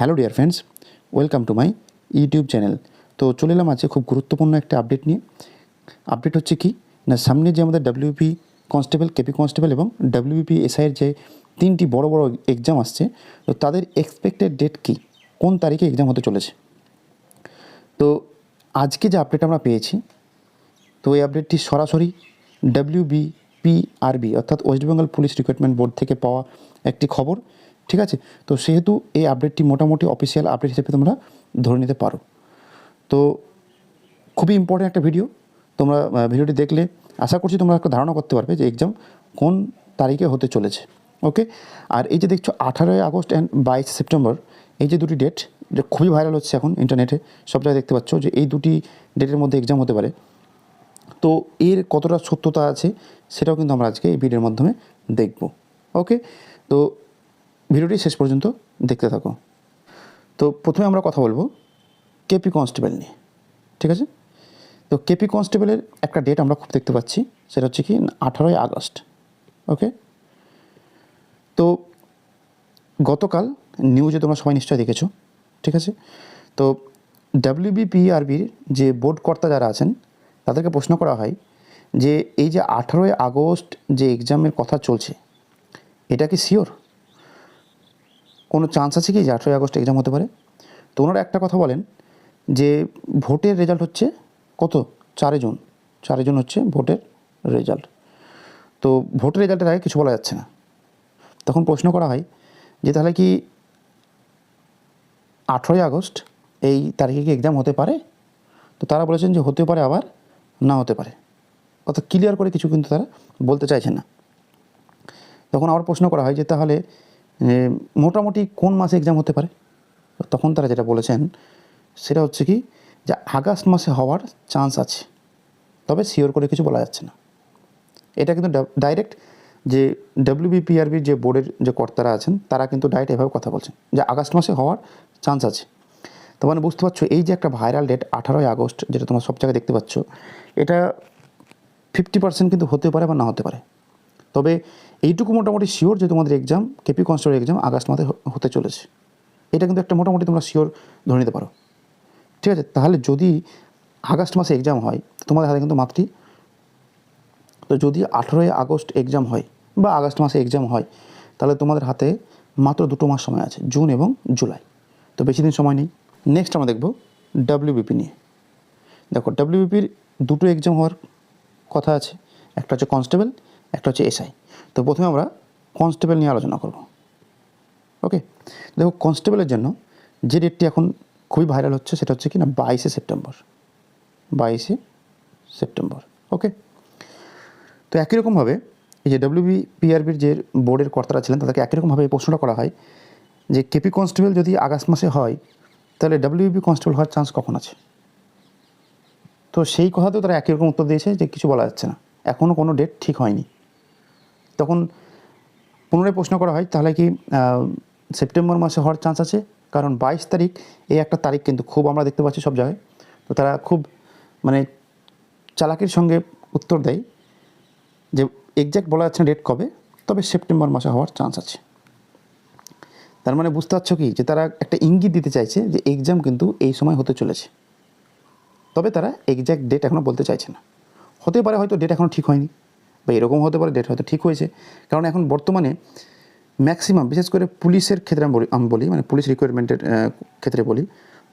Hello dear friends welcome to my YouTube channel তো চলে এলাম আজকে খুব গুরুত্বপূর্ণ একটা আপডেট নিয়ে। আপডেট হচ্ছে কি, না, সামনে যে আমাদের ডাব্লিউপি কনস্টেবল কেপি কনস্টেবল এবং ডাব্লিউপি এসআইয়ের যে তিনটি বড় বড় এক্সাম আসছে, তো তাদের এক্সপেক্টেড ডেট কি? কোন তারিখে এক্সাম হতে চলেছে? তো আজকে যে আপডেট আমরা পেয়েছি, তো এই আপডেটটি সরাসরি ডাব্লিউবি পিআরবি অর্থাৎ West Bengal police recruitment board থেকে পাওয়া একটি খবর। ঠিক আছে? তো সেহেতু এই আপডেটটি মোটামুটি অফিসিয়াল আপডেট হিসেবে তোমরা ধরে নিতে পারো। তো খুবই ইম্পর্ট্যান্ট একটা ভিডিও তোমরা ভিডিওটি দেখলে আশা করছি তোমরা একটা ধারণা করতে পারবে যে এক্সাম কোন তারিখে হতে চলেছে। ওকে আর এই যে দেখছ আঠারোই আগস্ট অ্যান্ড বাইশ সেপ্টেম্বর, এই যে দুটি ডেট যে খুবই ভাইরাল হচ্ছে এখন ইন্টারনেটে সব জায়গায় দেখতে পাচ্ছ যে এই দুটি ডেটের মধ্যে এক্সাম হতে পারে। তো এর কতটা সত্যতা আছে, সেটাও কিন্তু আমরা আজকে এই ভিডিওর মাধ্যমে দেখব। ওকে তো ভিডিওটি শেষ পর্যন্ত দেখতে থাকো। তো প্রথমে আমরা কথা বলব কেপি কনস্টেবল নিয়ে, ঠিক আছে? তো কেপি কনস্টেবলের একটা ডেট আমরা খুব দেখতে পাচ্ছি, সেটা হচ্ছে কি আঠারোই আগস্ট, ওকে? তো গতকাল নিউজে তোমরা সবাই নিশ্চয়ই দেখেছ, ঠিক আছে? তো ডাব্লিউবিপিআরবির যে বোর্ড কর্তা যারা আছেন, তাদেরকে প্রশ্ন করা হয় যে এই যে আঠারোই আগস্ট যে এক্সামের কথা চলছে, এটা কি শিওর? কোনো চান্স আছে কি যে আঠেরোই আগস্ট এক্সাম হতে পারে? তো ওনারা একটা কথা বলেন যে ভোটের রেজাল্ট হচ্ছে কত? চারে জুন। চারে জুন হচ্ছে ভোটের রেজাল্ট তো ভোটের রেজাল্টের আগে কিছু বলা যাচ্ছে না। তখন প্রশ্ন করা হয় যে তাহলে কি আঠেরোই আগস্ট এই তারিখে কি এক্সাম হতে পারে? তো তারা বলেছেন যে হতে পারে আবার না হতে পারে। অর্থাৎ ক্লিয়ার করে কিছু কিন্তু তারা বলতে চাইছেন না। তখন আবার প্রশ্ন করা হয় যে তাহলে এ, মোটামুটি কোন মাসে এক্সাম হতে পারে? তখন তারা যেটা বলেছেন সেটা হচ্ছে কি যে আগস্ট মাসে হওয়ার চান্স আছে। তবে শিওর করে কিছু বলা যাচ্ছে না। এটা কিন্তু ডাইরেক্ট যে ডাব্লিউবিপিআরবির যে বোর্ডের যে কর্তারা আছেন তারা কিন্তু ডাইরেক্ট এভাবে কথা বলছেন যে আগস্ট মাসে হওয়ার চান্স আছে। তো মানে বুঝতে পারছ এই যে একটা ভাইরাল ডেট আঠারোই আগস্ট যেটা তোমরা সব জায়গায় দেখতে পাচ্ছ এটা ফিফটি পার্সেন্ট কিন্তু হতে পারে বা না হতে পারে। তবে এইটুকু মোটামুটি শিওর যে তোমাদের exam KP constable exam August মাসে হতে চলেছে। এটা কিন্তু একটা মোটামুটি তোমরা শিওর ধরে নিতে পারো। ঠিক আছে? তাহলে যদি আগস্ট মাসে এক্সাম হয়, তোমাদের হাতে কিন্তু মাত্রই তো যদি আঠেরোই আগস্ট এক্সাম হয় বা আগস্ট মাসে এক্সাম হয়, তাহলে তোমাদের হাতে মাত্র দুটো মাস সময় আছে জুন এবং জুলাই তো বেশি দিন সময় নেই। নেক্সট আমরা দেখব ডাব্লিউবিপি নিয়ে। দেখো ডাব্লিউবিপির দুটো এক্সাম হওয়ার কথা আছে। একটা হচ্ছে কনস্টেবল একটা হচ্ছে এসআই। তো প্রথমে আমরা কনস্টেবল নিয়ে আলোচনা করব। ওকে? দেখো কনস্টেবলের জন্য যে ডেটটি এখন খুবই ভাইরাল হচ্ছে সেটা হচ্ছে কি না বাইশে সেপ্টেম্বর। বাইশে সেপ্টেম্বর। ওকে? তো একই রকমভাবে এই যে ডব্লিউবি পিআরবির যে বোর্ডের কর্তারা ছিলেন, তাদেরকে একই রকমভাবে এই প্রশ্নটা করা হয় যে কেপি কনস্টেবল যদি আগস্ট মাসে হয়, তাহলে ডাব্লিউবি কনস্টেবল হওয়ার চান্স কখন আছে? তো সেই কথাতেও তারা একই রকম উত্তর দিয়েছে যে কিছু বলা যাচ্ছে না। এখনও কোনো ডেট ঠিক হয়নি। তখন পুনরায় প্রশ্ন করা হয়, তাহলে কি সেপ্টেম্বর মাসে হওয়ার চান্স আছে? কারণ বাইশ তারিখ, এই একটা তারিখ কিন্তু খুব আমরা দেখতে পাচ্ছি সব জায়গায়। তো তারা খুব মানে চালাকির সঙ্গে উত্তর দেয় যে এক্স্যাক্ট বলা যাচ্ছে না ডেট কবে, তবে সেপ্টেম্বর মাসে হওয়ার চান্স আছে। তার মানে বুঝতে পারছ কি, যে তারা একটা ইঙ্গিত দিতে চাইছে যে এক্সাম কিন্তু এই সময় হতে চলেছে। তবে তারা এক্স্যাক্ট ডেট এখনও বলতে চাইছে না। হতে পারে হয়তো ডেট এখনও ঠিক হয়নি। বা এরকম হতে পারে ডেট হয়তো ঠিক হয়েছে। কারণ এখন বর্তমানে ম্যাক্সিমাম বিশেষ করে পুলিশের ক্ষেত্রে আমি বলি আমি বলি মানে পুলিশ রিকোয়ারমেন্টের ক্ষেত্রে বলি,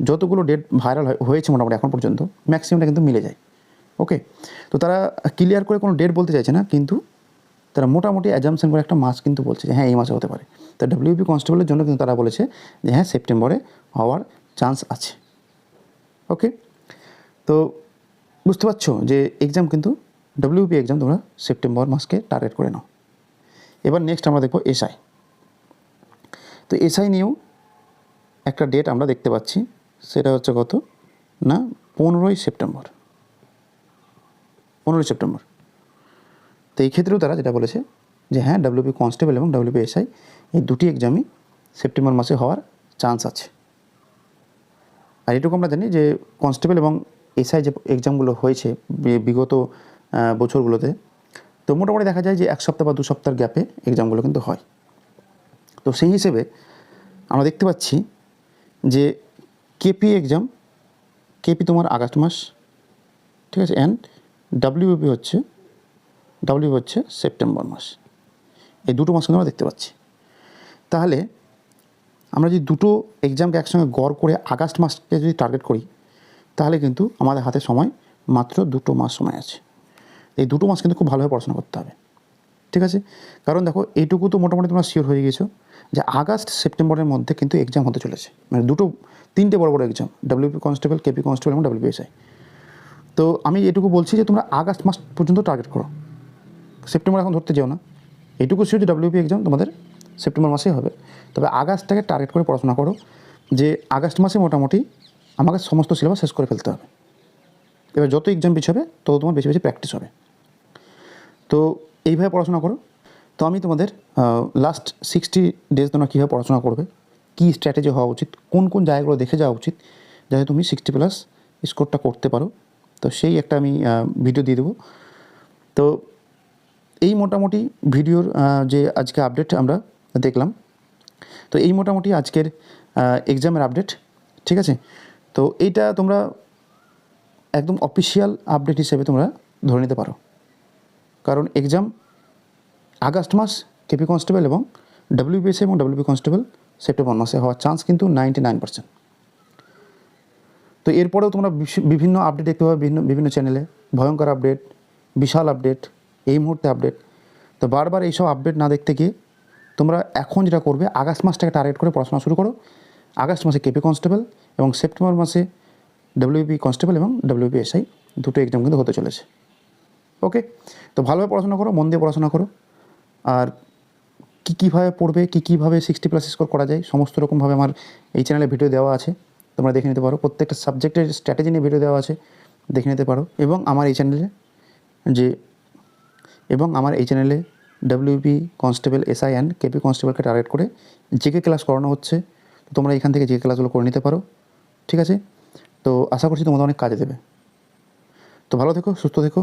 যতগুলো ডেট ভাইরাল হয়েছে মোটামুটি এখন পর্যন্ত ম্যাক্সিমামটা কিন্তু মিলে যায়। ওকে তো তারা ক্লিয়ার করে কোনো ডেট বলতে চাইছে না, কিন্তু তারা মোটামুটি অ্যাজামশন করে একটা মাস কিন্তু বলছে যে হ্যাঁ এই মাসে হতে পারে। তো ডাব্লিউপি কনস্টেবলের জন্য কিন্তু তারা বলেছে যে হ্যাঁ সেপ্টেম্বরে হওয়ার চান্স আছে। ওকে তো বুঝতে পারছ যে এক্সাম কিন্তু ডাব্লিউপি এক্সাম তোমরা সেপ্টেম্বর মাসকে টার্গেট করে নাও। এবার নেক্সট আমরা দেখব এসআই তো এসআই নিয়েও একটা ডেট আমরা দেখতে পাচ্ছি, সেটা হচ্ছে কত? না, পনেরোই সেপ্টেম্বর পনেরোই সেপ্টেম্বর তো এই ক্ষেত্রেও তারা যেটা বলেছে, যে হ্যাঁ ডাব্লিউপি কনস্টেবল এবং ডাব্লিউপি এসআই এই দুটি এক্সামই সেপ্টেম্বর মাসে হওয়ার চান্স আছে। আর এটুকু আমরা জানি যে কনস্টেবল এবং এসআই যে এক্সামগুলো হয়েছে বিগত বছরগুলোতে। তো মোটামুটি দেখা যায় যে এক সপ্তাহ বা দু সপ্তাহের গ্যাপে এক্সামগুলো কিন্তু হয়। তো সেই হিসেবে আমরা দেখতে পাচ্ছি যে কেপি এক্সাম, কেপি তোমার আগস্ট মাস, ঠিক আছে অ্যান্ড ডাব্লিউপি হচ্ছে ডাব্লিউ হচ্ছে সেপ্টেম্বর মাস। এই দুটো মাস কিন্তু আমরা দেখতে পাচ্ছি। তাহলে আমরা যদি দুটো এক্সামকে একসঙ্গে গড় করে আগস্ট মাসকে যদি টার্গেট করি, তাহলে কিন্তু আমাদের হাতে সময় মাত্র দুটো মাস সময় আছে। এই দুটো মাস কিন্তু খুব ভালোভাবে পড়াশোনা করতে হবে। ঠিক আছে? কারণ দেখো, এইটুকু তো মোটামুটি তোমরা শিওর হয়ে গেছো যে আগস্ট, সেপ্টেম্বরের মধ্যে কিন্তু এক্সাম হতে চলেছে। মানে দুটো, তিনটে বড় বড় exam WP constable KP constable এবং ডাব্লিউপিএসআই তো আমি এটুকু বলছি যে তোমরা আগস্ট মাস পর্যন্ত টার্গেট করো। সেপ্টেম্বর এখন ধরতে যেও না। এইটুকু শিওর যে ডাব্লিউপি এক্সাম তোমাদের সেপ্টেম্বর মাসেই হবে। তবে আগস্টটাকে টার্গেট করে পড়াশোনা করো যে আগস্ট মাসে মোটামুটি আমাকে সমস্ত সিলেবাস শেষ করে ফেলতে হবে। এবার যত এক্সাম পিছাবে, তত তোমার বেশি বেশি প্র্যাকটিস হবে। তো এইভাবে পড়াশোনা করো। তো আমি তোমাদের লাস্ট সিক্সটি ডেজ তোমরা কীভাবে পড়াশোনা করবে, কী স্ট্র্যাটেজি হওয়া উচিত, কোন কোন জায়গাগুলো দেখে যাওয়া উচিত, যাতে তুমি সিক্সটি প্লাস স্কোরটা করতে পারো। তো সেই একটা আমি ভিডিও দিয়ে দেবো। তো এই মোটামুটি ভিডিওর যে আজকে আপডেট আমরা দেখলাম, তো এই মোটামুটি আজকের এক্সামের আপডেট ঠিক আছে? তো এইটা তোমরা একদম অফিসিয়াল আপডেট হিসেবে তোমরা ধরে নিতে পারো। কারণ এক্সাম আগস্ট মাস কেপি কনস্টেবল এবং ডাব্লিউবিএসএ এবং ডাব্লিউপি কনস্টেবল সেপ্টেম্বর মাসে হওয়ার চান্স কিন্তু নাইনটি নাইন পার্সেন্ট তো এরপরেও তোমরা বিভিন্ন আপডেট দেখতে পাবে, বিভিন্ন বিভিন্ন চ্যানেলে ভয়ঙ্কর আপডেট বিশাল আপডেট এই মুহূর্তে আপডেট তো বারবার এইসব আপডেট না দেখতে গিয়ে তোমরা এখন যেটা করবে, আগস্ট মাসটাকে টার্গেট করে পড়াশোনা শুরু করো। আগস্ট মাসে কেপি কনস্টেবল এবং সেপ্টেম্বর মাসে ডাব্লিউপি কনস্টেবল এবং ডাব্লিউপি এসআই দুটো এক্সাম কিন্তু হতে চলেছে। ওকে তো ভালোভাবে পড়াশোনা করো, মন দিয়ে পড়াশোনা করো। আর কী কীভাবে পড়বে, কী কীভাবে সিক্সটি প্লাস স্কোর করা যায়, সমস্ত রকমভাবে আমার এই চ্যানেলে ভিডিও দেওয়া আছে। তোমরা দেখে নিতে পারো। প্রত্যেকটা সাবজেক্টের স্ট্র্যাটেজি নিয়ে ভিডিও দেওয়া আছে। দেখে নিতে পারো। এবং আমার এই চ্যানেলে যে এবং আমার এই চ্যানেলে WP constable S SI and KP কনস্টেবলকে target করে জেকে ক্লাস করানো হচ্ছে। তো তোমরা এখান থেকে জেকে ক্লাসগুলো করে নিতে পারো। ঠিক আছে? তো আশা করছি তোমাদের অনেক কাজে দেবে। তো ভালো থেকো, সুস্থ থেকো।